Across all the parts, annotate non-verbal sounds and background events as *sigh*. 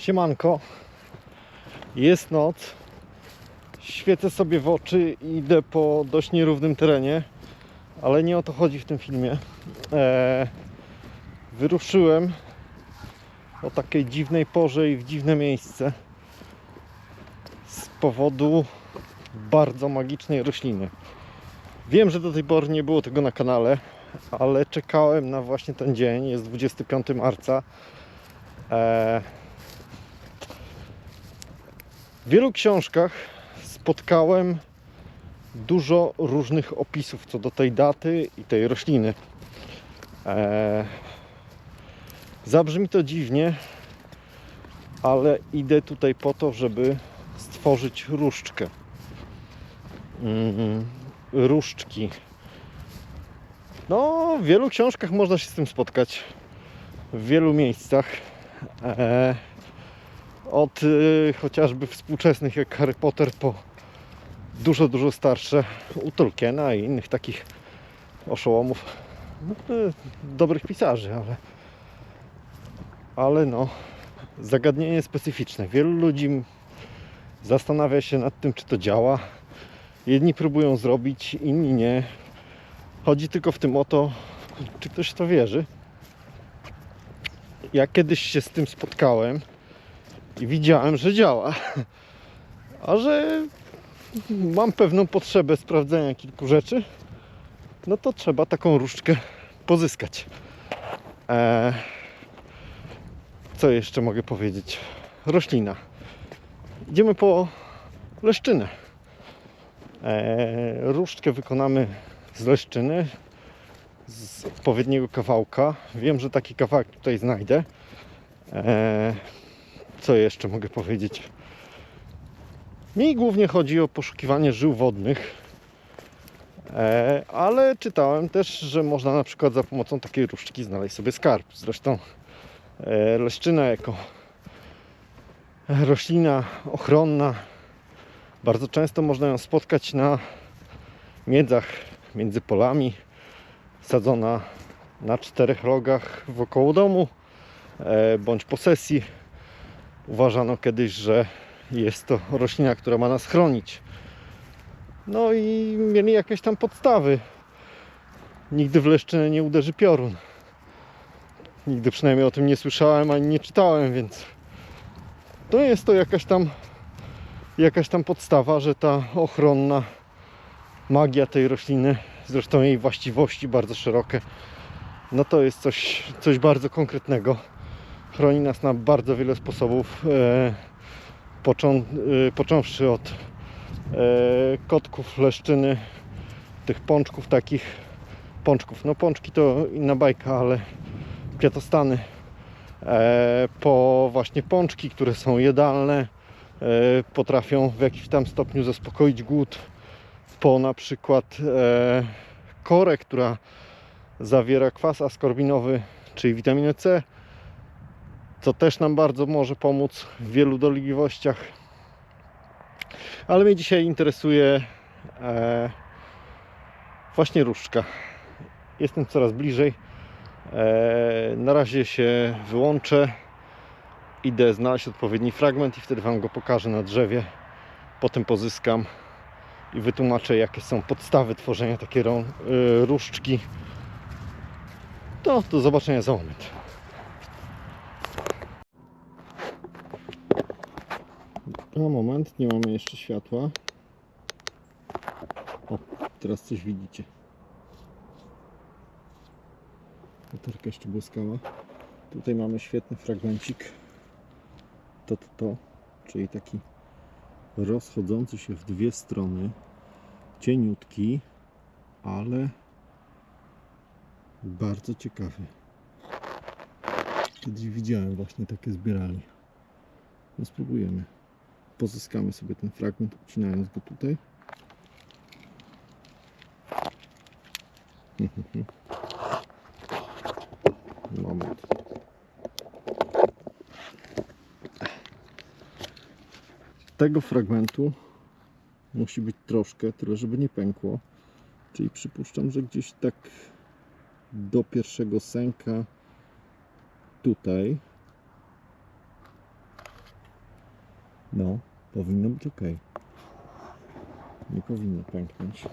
Siemanko. Jest noc. Świecę sobie w oczy i idę po dość nierównym terenie, ale nie o to chodzi w tym filmie. Eee, wyruszyłem o takiej dziwnej porze i w dziwne miejsce z powodu bardzo magicznej rośliny. Wiem, że do tej pory nie było tego na kanale, ale czekałem na właśnie ten dzień. Jest 25 marca. Eee, w wielu książkach spotkałem dużo różnych opisów co do tej daty i tej rośliny. Eee, zabrzmi to dziwnie, ale idę tutaj po to, żeby stworzyć różdżkę. Mm, różdżki. No, w wielu książkach można się z tym spotkać. W wielu miejscach. Eee, od y, chociażby współczesnych jak Harry Potter po dużo, dużo starsze u Tolkiena i innych takich oszołomów. Y, dobrych pisarzy, ale ale no zagadnienie specyficzne. Wielu ludzi zastanawia się nad tym, czy to działa. Jedni próbują zrobić, inni nie. Chodzi tylko w tym o to, czy ktoś w to wierzy. Ja kiedyś się z tym spotkałem i widziałem, że działa. A że mam pewną potrzebę sprawdzenia kilku rzeczy, no to trzeba taką różdżkę pozyskać. Eee, co jeszcze mogę powiedzieć? Roślina. Idziemy po leszczynę. Eee, różdżkę wykonamy z leszczyny, z odpowiedniego kawałka. Wiem, że taki kawałek tutaj znajdę. Eee, co jeszcze mogę powiedzieć? Mi głównie chodzi o poszukiwanie żył wodnych, e, ale czytałem też, że można na przykład za pomocą takiej różdżki znaleźć sobie skarb. Zresztą e, leszczyna jako roślina ochronna, bardzo często można ją spotkać na miedzach między polami, sadzona na czterech rogach wokoło domu e, bądź posesji. Uważano kiedyś, że jest to roślina, która ma nas chronić. No i mieli jakieś tam podstawy. Nigdy w leszczynę nie uderzy piorun. Nigdy przynajmniej o tym nie słyszałem ani nie czytałem, więc to jest to jakaś tam jakaś tam podstawa, że ta ochronna magia tej rośliny, zresztą jej właściwości bardzo szerokie, no to jest coś, coś bardzo konkretnego. Chroni nas na bardzo wiele sposobów. E, y, począwszy od e, kotków, leszczyny, tych pączków takich, pączków, no pączki to inna bajka, ale kwiatostany, e, po właśnie pączki, które są jedalne, e, potrafią w jakimś tam stopniu zaspokoić głód, po na przykład e, korę, która zawiera kwas askorbinowy, czyli witaminę C, co też nam bardzo może pomóc w wielu dolegliwościach. Ale mnie dzisiaj interesuje e, właśnie różdżka. Jestem coraz bliżej. E, na razie się wyłączę. Idę znaleźć odpowiedni fragment i wtedy Wam go pokażę na drzewie. Potem pozyskam i wytłumaczę, jakie są podstawy tworzenia takiej e, różdżki. To do zobaczenia za moment. Na moment, nie mamy jeszcze światła. O, teraz coś widzicie. Latarka jeszcze błyskała. Tutaj mamy świetny fragmencik. To, to, to, czyli taki rozchodzący się w dwie strony. Cieniutki, ale bardzo ciekawy. Kiedyś widziałem właśnie takie zbierali. No spróbujemy pozyskamy sobie ten fragment, ucinając go tutaj. *laughs* Moment. Tego fragmentu musi być troszkę, tyle żeby nie pękło. Czyli przypuszczam, że gdzieś tak do pierwszego sęka tutaj No, powinno być ok. Nie powinno pęknąć.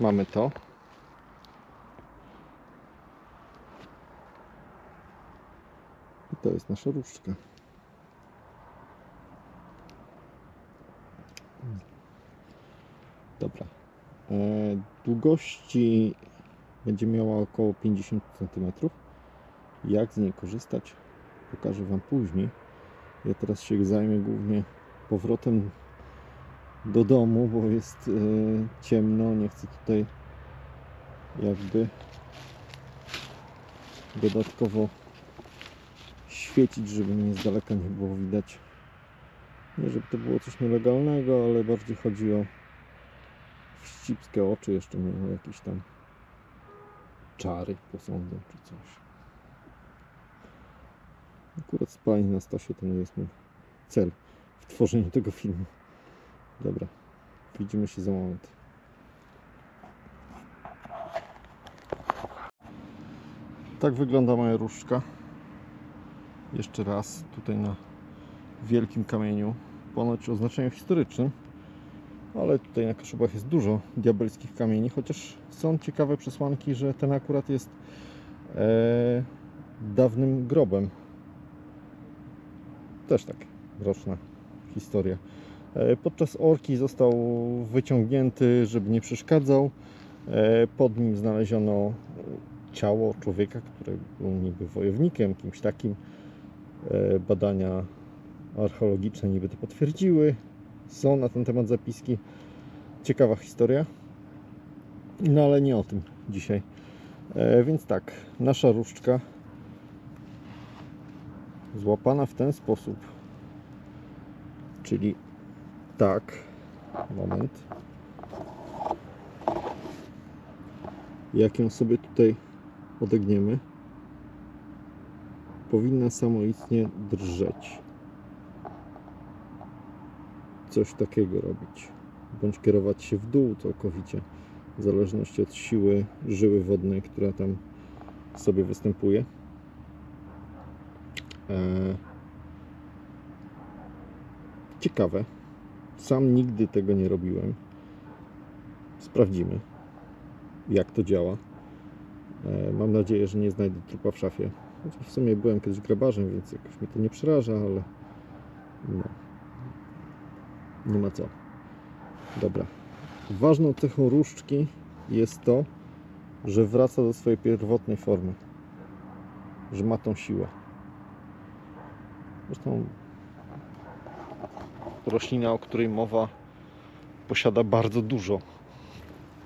Mamy to. I to jest nasza różdżka. Dobra. E, długości będzie miała około 50 cm. Jak z niej korzystać, pokażę Wam później. Ja teraz się zajmę głównie powrotem do domu, bo jest e, ciemno. Nie chcę tutaj jakby dodatkowo świecić, żeby mnie z daleka nie było widać. Nie, żeby to było coś nielegalnego, ale bardziej chodzi o wścibskie oczy, jeszcze miało jakieś tam czary posądzą czy coś. Akurat spalanie na stosie to nie jest mój cel w tworzeniu tego filmu. Dobra, widzimy się za moment. Tak wygląda moja różdżka. Jeszcze raz tutaj na wielkim kamieniu, ponoć o znaczeniu historycznym, ale tutaj na Kaszubach jest dużo diabelskich kamieni, chociaż są ciekawe przesłanki, że ten akurat jest e, dawnym grobem. Też tak roczna historia. E, podczas orki został wyciągnięty, żeby nie przeszkadzał. E, pod nim znaleziono ciało człowieka, który był niby wojownikiem, kimś takim. E, badania archeologiczne niby to potwierdziły. Są na ten temat zapiski. Ciekawa historia. No ale nie o tym dzisiaj. E, więc tak, nasza różdżka złapana w ten sposób. Czyli tak, moment. Jak ją sobie tutaj odegniemy, powinna samoistnie drżeć. Coś takiego robić. Bądź kierować się w dół całkowicie, w zależności od siły żyły wodnej, która tam sobie występuje. Eee, Ciekawe. Sam nigdy tego nie robiłem. Sprawdzimy, jak to działa. E, Mam nadzieję, że nie znajdę trupa w szafie. W sumie byłem kiedyś grabarzem, więc jakoś mnie to nie przeraża, ale no. Nie ma co. Dobra. Ważną cechą różdżki jest to, że wraca do swojej pierwotnej formy. Że ma tą siłę. Zresztą roślina, o której mowa, posiada bardzo dużo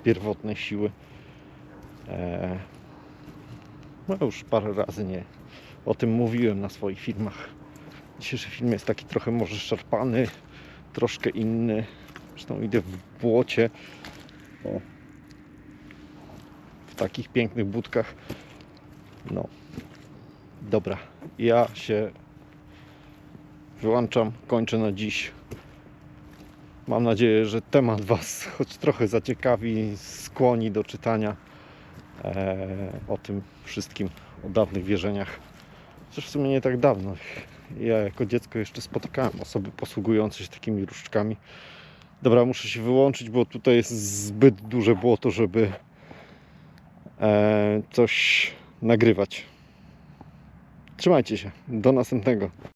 pierwotnej siły. Eee, no już parę razy nie o tym mówiłem na swoich filmach. Dzisiejszy film jest taki trochę może szarpany, troszkę inny. Zresztą idę w błocie. O. W takich pięknych budkach. No. Dobra. Ja się wyłączam, kończę na dziś. Mam nadzieję, że temat Was *laughs* choć trochę zaciekawi, skłoni do czytania e, o tym wszystkim, o dawnych wierzeniach. Chociaż w sumie nie tak dawno. Ja jako dziecko jeszcze spotykałem osoby posługujące się takimi różdżkami. Dobra, muszę się wyłączyć, bo tutaj jest zbyt duże błoto, żeby e, coś nagrywać. Trzymajcie się. Do następnego.